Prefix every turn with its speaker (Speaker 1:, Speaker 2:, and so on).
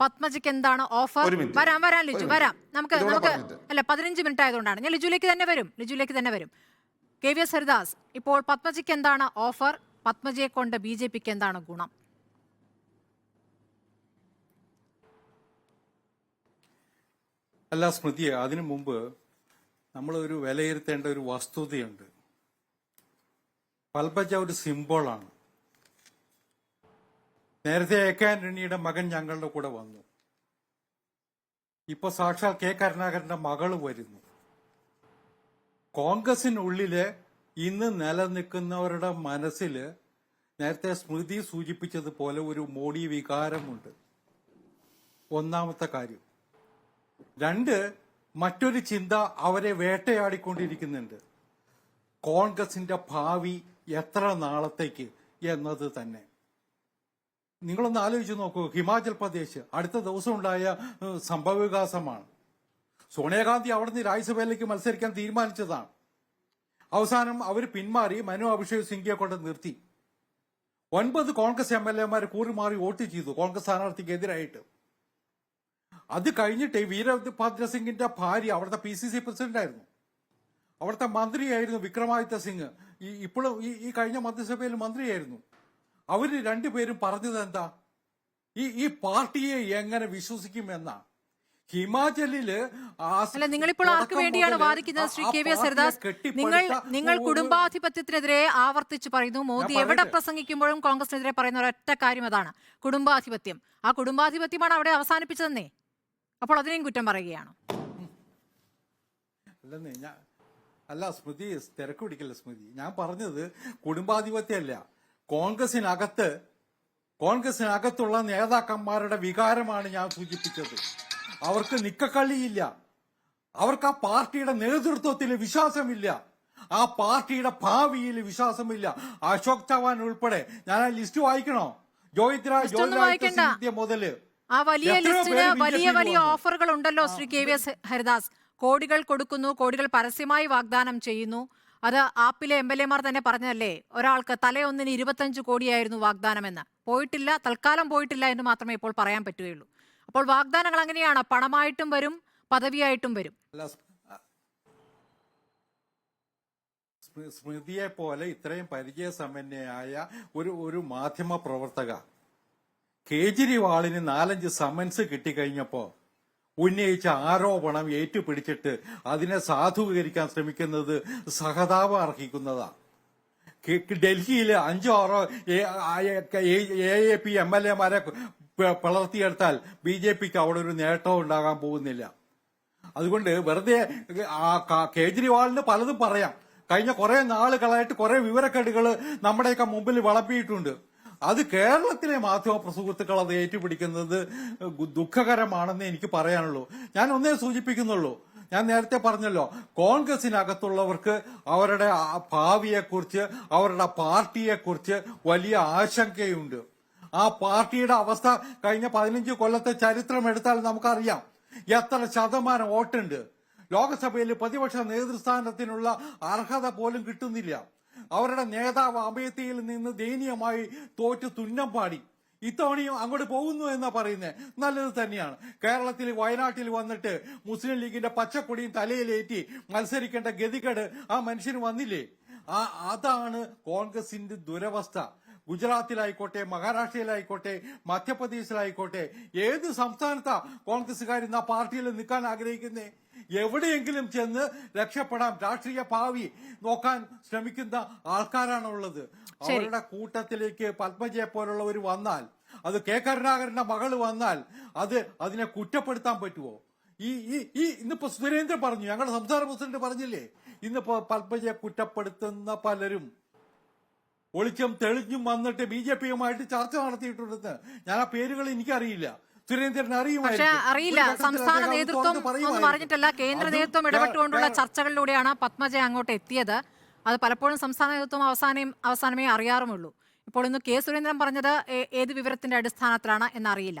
Speaker 1: പത്മജിക്ക് എന്താണ് ഓഫർ വരാം വരാം ലിജു വരാം. നമുക്ക് നമുക്ക് അല്ല പതിനഞ്ച് മിനിറ്റ് ആയതുകൊണ്ടാണ്. ഞാൻ ലിജുലേക്ക് തന്നെ വരും ലിജുലേക്ക് തന്നെ വരും. കെ വി എസ് ഹരിദാസ് ഇപ്പോൾ പത്മജിക്ക് എന്താണ് ഓഫർ പത്മജിയെ കൊണ്ട് ബി ജെ പിക്ക് എന്താണ് ഗുണം?
Speaker 2: അല്ല സ്മൃതിയെ അതിനു മുമ്പ് നമ്മൾ ഒരു വിലയിരുത്തേണ്ട ഒരു വസ്തുതയുണ്ട്. പൽബജ ഒരു സിംബോളാണ് നേരത്തെ എ കെ ആന്റണിയുടെ മകൻ ഞങ്ങളുടെ കൂടെ വന്നു. ഇപ്പൊ സാക്ഷാൽ കെ കരുണാകരന്റെ മകൾ വരുന്നു. കോൺഗ്രസിനുള്ളിൽ ഇന്ന് നിലനിൽക്കുന്നവരുടെ മനസ്സിൽ നേരത്തെ സ്മൃതി സൂചിപ്പിച്ചതുപോലെ ഒരു മോഡി വികാരമുണ്ട്. ഒന്നാമത്തെ കാര്യം. രണ്ട് മറ്റൊരു ചിന്ത അവരെ വേട്ടയാടിക്കൊണ്ടിരിക്കുന്നുണ്ട്. കോൺഗ്രസിന്റെ ഭാവി എത്ര നാളത്തേക്ക് എന്നത് തന്നെ. നിങ്ങളൊന്ന് ആലോചിച്ച് നോക്കൂ. ഹിമാചൽ പ്രദേശ് അടുത്ത ദിവസം ഉണ്ടായ സംഭവ സംഭവവികാസമാണ്. സോണിയാഗാന്ധി അവിടെ നിന്ന് രാജ്യസഭയിലേക്ക് മത്സരിക്കാൻ തീരുമാനിച്ചതാണ്. അവസാനം അവർ പിന്മാറി മനു അഭിഷേക് സിംഗിയെ കൊണ്ട് നിർത്തി. ഒൻപത് കോൺഗ്രസ് എം എൽ എമാർ കൂറിമാറി വോട്ട് ചെയ്തു കോൺഗ്രസ് സ്ഥാനാർത്ഥിക്കെതിരായിട്ട്. അത് കഴിഞ്ഞിട്ട് വീരഭദ്ര സിംഗിന്റെ ഭാര്യ അവിടുത്തെ പി സി സി പ്രസിഡന്റ് ആയിരുന്നു അവിടുത്തെ മന്ത്രിയായിരുന്നു വിക്രമാദിത്യ സിംഗ്. ഇപ്പോഴും ഈ കഴിഞ്ഞ മന്ത്രിസഭയിൽ മന്ത്രിയായിരുന്നു. അവർ രണ്ടുപേരും പറഞ്ഞത് എന്താ? ഈ ഈ പാർട്ടിയെ എങ്ങനെ വിശ്വസിക്കും എന്നാ ഹിമാചലിൽ
Speaker 1: അല്ല നിങ്ങളിപ്പോൾ ആർക്ക് വേണ്ടിയാണ് വാദിക്കുന്നത്? Shri K V S Haridas നിങ്ങൾ നിങ്ങൾ കുടുംബാധിപത്യത്തിനെതിരെ ആവർത്തിച്ച് പറയുന്നു. മോദി എവിടെ പ്രസംഗിക്കുമ്പോഴും കോൺഗ്രസിനെതിരെ പറയുന്ന ഒരൊറ്റ കാര്യം അതാണ്. കുടുംബാധിപത്യം. ആ കുടുംബാധിപത്യമാണ് അവിടെ അവസാനിപ്പിച്ചതെന്നേ. അപ്പോൾ അതിനെയും കുറ്റം പറയുകയാണ്.
Speaker 2: അല്ല സ്മൃതി തിരക്ക് പിടിക്കല്ല സ്മൃതി? ഞാൻ പറഞ്ഞത് കുടുംബാധിപത്യമല്ല. കോൺഗ്രസിനകത്ത് കോൺഗ്രസിനകത്തുള്ള നേതാക്കന്മാരുടെ വികാരമാണ് ഞാൻ സൂചിപ്പിച്ചത്. അവർക്ക് നിക്കക്കള്ളിയില്ല. അവർക്ക് ആ പാർട്ടിയുടെ നേതൃത്വത്തിൽ വിശ്വാസമില്ല. ആ പാർട്ടിയുടെ ഭാവിയിൽ വിശ്വാസമില്ല. അശോക് ചവാൻ ഉൾപ്പെടെ ഞാൻ ആ ലിസ്റ്റ് വായിക്കണോ? ജോയിത്ര
Speaker 1: ലിസ്റ്റ് ഒന്നും വായിക്കണ്ട.
Speaker 2: മുതൽ
Speaker 1: ആ വലിയ ലിസ്റ്റിന് വലിയ വലിയ ഓഫറുകൾ ഉണ്ടല്ലോ Shri K V S Haridas. കോടികൾ കൊടുക്കുന്നു കോടികൾ പരസ്യമായി വാഗ്ദാനം ചെയ്യുന്നു. അത് ആപ്പിലെ എം എൽ എമാർ തന്നെ പറഞ്ഞതല്ലേ? ഒരാൾക്ക് തലയൊന്നിന് ഇരുപത്തഞ്ച് കോടിയായിരുന്നു വാഗ്ദാനം വാഗ്ദാനമെന്ന്. പോയിട്ടില്ല തൽക്കാലം പോയിട്ടില്ല എന്ന് മാത്രമേ ഇപ്പോൾ പറയാൻ പറ്റുകയുള്ളൂ. അപ്പോൾ വാഗ്ദാനങ്ങൾ അങ്ങനെയാണ്. പണമായിട്ടും വരും പദവിയായിട്ടും വരും.
Speaker 2: സ്മൃതിയെ പോലെ ഇത്രയും പരിചയസമ്പന്നയായ ഒരു ഒരു മാധ്യമ പ്രവർത്തക കേജ്രിവാളിന് നാലഞ്ച് സമൻസ് കിട്ടിക്കഴിഞ്ഞപ്പോ ഉന്നയിച്ച ആരോപണം ഏറ്റുപിടിച്ചിട്ട് അതിനെ സാധൂകരിക്കാൻ ശ്രമിക്കുന്നത് സഹതാപം അർഹിക്കുന്നതാണ് ഡൽഹിയിൽ അഞ്ചോ ആറോ A A P M L എമാരെ പിളർത്തിയെടുത്താൽ ബി ജെ പിക്ക് അവിടെ ഒരു നേട്ടവും ഉണ്ടാകാൻ പോകുന്നില്ല. അതുകൊണ്ട് വെറുതെ കേജ്രിവാളിന് പലതും പറയാം. കഴിഞ്ഞ കുറെ നാളുകളായിട്ട് കുറെ വിവരക്കേടുകൾ നമ്മുടെയൊക്കെ മുമ്പിൽ വിളമ്പിയിട്ടുണ്ട്. അത് കേരളത്തിലെ മാധ്യമ സുഹൃത്തുക്കൾ അത് ഏറ്റുപിടിക്കുന്നത് ദുഃഖകരമാണെന്ന് എനിക്ക് പറയാനുള്ളൂ. ഞാൻ ഒന്നേ സൂചിപ്പിക്കുന്നുള്ളൂ. ഞാൻ നേരത്തെ പറഞ്ഞല്ലോ കോൺഗ്രസിനകത്തുള്ളവർക്ക് അവരുടെ ഭാവിയെക്കുറിച്ച് അവരുടെ പാർട്ടിയെക്കുറിച്ച് വലിയ ആശങ്കയുണ്ട്. ആ പാർട്ടിയുടെ അവസ്ഥ കഴിഞ്ഞ പതിനഞ്ച് കൊല്ലത്തെ ചരിത്രം എടുത്താൽ നമുക്കറിയാം. എത്ര ശതമാനം വോട്ടുണ്ട്. ലോക്സഭയിൽ പ്രതിപക്ഷ നേതൃസ്ഥാനത്തിനുള്ള അർഹത പോലും കിട്ടുന്നില്ല. അവരുടെ നേതാവ് അമേത്തിയിൽ നിന്ന് ദയനീയമായി തോറ്റ് തുന്നം പാടി. ഇത്തവണയും അങ്ങോട്ട് പോകുന്നു എന്നാ പറയുന്നത് നല്ലത് തന്നെയാണ്. കേരളത്തിൽ വയനാട്ടിൽ വന്നിട്ട് മുസ്ലിം ലീഗിന്റെ പച്ചക്കൊടിയും തലയിലേറ്റി മത്സരിക്കേണ്ട ഗതികേട് ആ മനുഷ്യന് വന്നില്ലേ? ആ അതാണ് കോൺഗ്രസിന്റെ ദുരവസ്ഥ. ഗുജറാത്തിലായിക്കോട്ടെ മഹാരാഷ്ട്രയിലായിക്കോട്ടെ മധ്യപ്രദേശിലായിക്കോട്ടെ ഏത് സംസ്ഥാനത്താ കോൺഗ്രസ്സുകാർ ഇന്ന് ആ പാർട്ടിയിൽ നിൽക്കാൻ ആഗ്രഹിക്കുന്നേ? എവിടെയെങ്കിലും ചെന്ന് രക്ഷപ്പെടാം രാഷ്ട്രീയ ഭാവി നോക്കാൻ ശ്രമിക്കുന്ന ആൾക്കാരാണുള്ളത്. അവരുടെ കൂട്ടത്തിലേക്ക് പത്മജയെ പോലുള്ളവർ വന്നാൽ അത് കെ കരുണാകരന്റെ മകൾ വന്നാൽ അത് അതിനെ കുറ്റപ്പെടുത്താൻ പറ്റുമോ ഈ ഈ ഈ ഇന്നിപ്പോ സുരേന്ദ്രൻ പറഞ്ഞു ഞങ്ങളുടെ സംസ്ഥാന പ്രസിഡന്റ് പറഞ്ഞില്ലേ ഇന്നിപ്പോ പത്മജയെ കുറ്റപ്പെടുത്തുന്ന പലരും ഒളിച്ചും തെളിഞ്ഞും വന്നിട്ട് ബി ജെ പിയുമായിട്ട് ചർച്ച നടത്തിയിട്ടുണ്ടെന്ന് ഞാൻ ആ പേരുകൾ എനിക്കറിയില്ല. സുരേന്ദ്രൻ
Speaker 1: അറിയില്ല. സംസ്ഥാന നേതൃത്വം
Speaker 2: പറഞ്ഞിട്ടല്ല
Speaker 1: ഒന്നും. കേന്ദ്ര നേതൃത്വം ഇടപെട്ടുകൊണ്ടുള്ള ചർച്ചകളിലൂടെയാണ് പത്മജ അങ്ങോട്ട് എത്തിയത്. അത് പലപ്പോഴും സംസ്ഥാന നേതൃത്വം അവസാനം അവസാനമേ അറിയാറുമുള്ളൂ. ഇപ്പോൾ ഇന്ന് കെ സുരേന്ദ്രൻ പറഞ്ഞത് ഏത് വിവരത്തിന്റെ അടിസ്ഥാനത്തിലാണ് എന്നറിയില്ല.